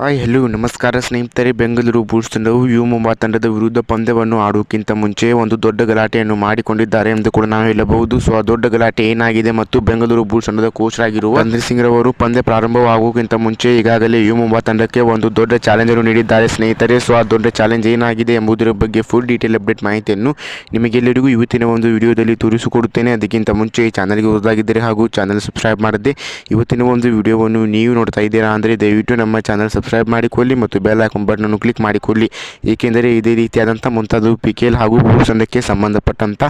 Hi hello ನಮಸ್ಕಾರ ಸ್ನೇಹಿತರೆ. Bengaluru Bulls ತಂಡವು ಯು ಮುಂಬಾ ತಂಡದ ವಿರುದ್ಧ ಪಂದ್ಯವನ್ನು ಆಡುವುದಕ್ಕಿಂತ ಮುಂಚೆ ಒಂದು ದೊಡ್ಡ ಗಲಾಟೆಯನ್ನು ಮಾಡಿಕೊಂಡಿದ್ದಾರೆ ಎಂದು ಕೂಡ ನಾವು ಹೇಳಬಹುದು. ಸೊ ಆ ದೊಡ್ಡ ಗಲಾಟೆ ಏನಾಗಿದೆ ಮತ್ತು ಬೆಂಗಳೂರು ಬುಲ್ಸ್ ತಂಡದ ಕೋಚ್ ಆಗಿರುವ ರಣಧೀರ್ ಸಿಂಗ್ ರವರು ಪಂದ್ಯ ಪ್ರಾರಂಭವಾಗುವುದಕ್ಕಿಂತ ಮುಂಚೆ ಈಗಾಗಲೇ ಯು ಮುಂಬಾ ತಂಡಕ್ಕೆ ಒಂದು ದೊಡ್ಡ ಚಾಲೆಂಜ್ ಅನ್ನು ನೀಡಿದ್ದಾರೆ ಸ್ನೇಹಿತರೆ. ಸೊ ಆ ದೊಡ್ಡ ಚಾಲೆಂಜ್ ಏನಾಗಿದೆ ಎಂಬುದರ ಬಗ್ಗೆ ಫುಲ್ ಡೀಟೇಲ್ ಅಪ್ಡೇಟ್ ಮಾಹಿತಿಯನ್ನು ನಿಮಗೆಲ್ಲರಿಗೂ ಇವತ್ತಿನ ಒಂದು ವಿಡಿಯೋದಲ್ಲಿ ತೋರಿಸಿಕೊಡುತ್ತೇನೆ. ಅದಕ್ಕಿಂತ ಮುಂಚೆ ಈ ಚಾನಲ್ಗೆ ಓದಾಗಿದ್ದರೆ ಹಾಗೂ ಚಾನಲ್ ಸಬ್ಸ್ಕ್ರೈಬ್ ಮಾಡದೆ ಇವತ್ತಿನ ಒಂದು ವಿಡಿಯೋವನ್ನು ನೀವು ನೋಡ್ತಾ ಇದ್ದೀರಾ ಅಂದರೆ ದಯವಿಟ್ಟು ನಮ್ಮ ಚಾನಲ್ ಸಬ್ಸ್ಕ್ರೈಬ್ ಮಾಡಿಕೊಳ್ಳಿ ಮತ್ತು ಬೆಲ್ ಐಕಾನ್ ಬಟನ್ ಅನ್ನು ಕ್ಲಿಕ್ ಮಾಡಿಕೊಳ್ಳಿ ಏಕೆಂದರೆ ಇದೇ ರೀತಿಯಾದಂಥ ಮುಂತಾದ ಪಿ ಕೆ ಎಲ್ ಹಾಗೂ ಭೂಸಂದಕ್ಕೆ ಸಂಬಂಧಪಟ್ಟಂಥ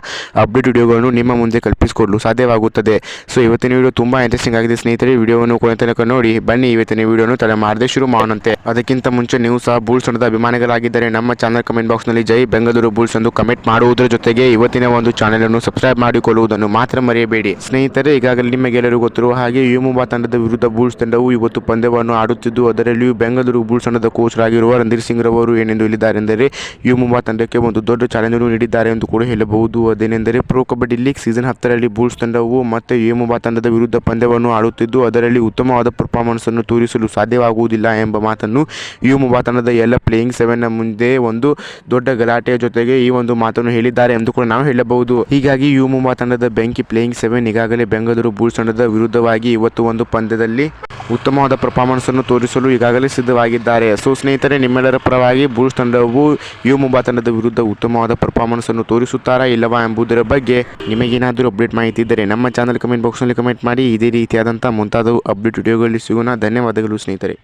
ಅಪ್ಡೇಟ್ ವಿಡಿಯೋಗಳನ್ನು ನಿಮ್ಮ ಮುಂದೆ ಕಲ್ಪಿಸಿಕೊಡಲು ಸಾಧ್ಯವಾಗುತ್ತದೆ. ಸೊ ಇವತ್ತಿನ ವಿಡಿಯೋ ತುಂಬ ಇಂಟ್ರೆಸ್ಟಿಂಗ್ ಆಗಿದೆ ಸ್ನೇಹಿತರೆ. ವಿಡಿಯೋವನ್ನು ಕೊನೆ ತನಕ ನೋಡಿ. ಬನ್ನಿ ಇವತ್ತಿನ ವಿಡಿಯೋನು ತಲೆ ಮಾಡದೆ ಶುರು ಮಾಡೋಣಂತೆ. ಅದಕ್ಕಿಂತ ಮುಂಚೆ ನೀವು ಸಹ ಬುಲ್ಸ್ ತಂಡದ ಅಭಿಮಾನಿಗಳಾಗಿದ್ದರೆ ನಮ್ಮ ಚಾನಲ್ ಕಮೆಂಟ್ ಬಾಕ್ಸ್ನಲ್ಲಿ ಜೈ ಬೆಂಗಳೂರು ಬುಲ್ಸ್ ಎಂದು ಕಮೆಂಟ್ ಮಾಡುವುದರ ಜೊತೆಗೆ ಇವತ್ತಿನ ಒಂದು ಚಾನೆಲ್ ಅನ್ನು ಸಬ್ಸ್ಕ್ರೈಬ್ ಮಾಡಿಕೊಳ್ಳುವುದನ್ನು ಮಾತ್ರ ಮರೆಯಬೇಡಿ. ಸ್ನೇಹಿತರೆ, ಈಗಾಗಲೇ ನಿಮಗೆಲ್ಲರೂ ಗೊತ್ತಿರುವ ಹಾಗೆ ಯುಮುಬಾ ತಂಡದ ವಿರುದ್ಧ ಬುಲ್ಸ್ ತಂಡವು ಇವತ್ತು ಪಂದ್ಯವನ್ನು ಆಡುತ್ತಿದ್ದು, ಅದರಲ್ಲಿಯೂ ಬೆಂಗಳೂರು ಬುಲ್ಸ್ ತಂಡದ ಕೋಚ್ ಆಗಿರುವ ರಣಧೀರ್ ಸಿಂಗ್ ರವರು ಏನೆಂದು ಹೇಳಿದ್ದಾರೆಂದರೆ ಯುಮುಬಾ ತಂಡಕ್ಕೆ ಒಂದು ದೊಡ್ಡ ಚಾಲೆಂಜ್ ಅನ್ನು ನೀಡಿದ್ದಾರೆ ಎಂದು ಕೂಡ ಹೇಳಬಹುದು. ಅದೇನೆಂದರೆ ಪ್ರೊ ಕಬಡ್ಡಿ ಲೀಗ್ ಸೀಸನ್ ಹತ್ತರಲ್ಲಿ ಬುಲ್ಸ್ ತಂಡವು ಮತ್ತೆ ಯು ಮುಂಬಾ ತಂಡದ ವಿರುದ್ಧ ಪಂದ್ಯವನ್ನು ಆಡುತ್ತಿದ್ದು, ಅದರಲ್ಲಿ ಉತ್ತಮವಾದ ಪರ್ಫಾರ್ಮೆನ್ಸ್ ಅನ್ನು ತೋರಿಸಲು ಸಾಧ್ಯವಾಗುವುದಿಲ್ಲ ಎಂಬ ಮಾತನ್ನು ಯು ಮುಂಬಾ ತಂಡದ ಎಲ್ಲ ಪ್ಲೇಯಿಂಗ್ ಸೆವೆನ್ನ ಮುಂದೆ ಒಂದು ದೊಡ್ಡ ಗಲಾಟೆಯ ಜೊತೆಗೆ ಈ ಒಂದು ಮಾತನ್ನು ಹೇಳಿದ್ದಾರೆ ಎಂದು ಕೂಡ ನಾವು ಹೇಳಬಹುದು. ಹೀಗಾಗಿ ಯು ಮುಂಬಾ ತಂಡದ ಬೆಂಕಿ ಪ್ಲೇಯಿಂಗ್ ಸೆವೆನ್ ಈಗಾಗಲೇ ಬೆಂಗಳೂರು ಬುಲ್ಸ್ ತಂಡದ ವಿರುದ್ಧವಾಗಿ ಇವತ್ತು ಒಂದು ಪಂದ್ಯದಲ್ಲಿ ಉತ್ತಮವಾದ ಪರ್ಫಾರ್ಮೆನ್ಸ್ ಅನ್ನು ತೋರಿಸಲು ಈಗಾಗಲೇ ಸಿದ್ಧವಾಗಿದ್ದಾರೆ. ಸೊ ಸ್ನೇಹಿತರೆ, ನಿಮ್ಮೆಲ್ಲರ ಪರವಾಗಿ ಬುಲ್ಸ್ ತಂಡವು ಯು ಮುಂಬಾ ತಂಡದ ವಿರುದ್ಧ ಉತ್ತಮವಾದ ಪರ್ಫಾರ್ಮೆನ್ಸ್ ಅನ್ನು ತೋರಿಸುತ್ತಾರಾ ಇಲ್ಲವಾ ಎಂಬುದರ ಬಗ್ಗೆ ನಿಮಗೇನಾದರೂ ಅಪ್ಡೇಟ್ ಮಾಹಿತಿ ಇದ್ದರೆ ನಮ್ಮ ಚಾನಲ್ ಕಮೆಂಟ್ ಬಾಕ್ಸ್ನಲ್ಲಿ ಕಮೆಂಟ್ ಮಾಡಿ. ಇದೇ ರೀತಿಯಾದಂಥ ಮುಂತಾದವು ಅಪ್ಡೇಟ್ ವಿಡಿಯೋಗಳಲ್ಲಿ ಸಿಗೋಣ. ಧನ್ಯವಾದಗಳು ಸ್ನೇಹಿತರೆ.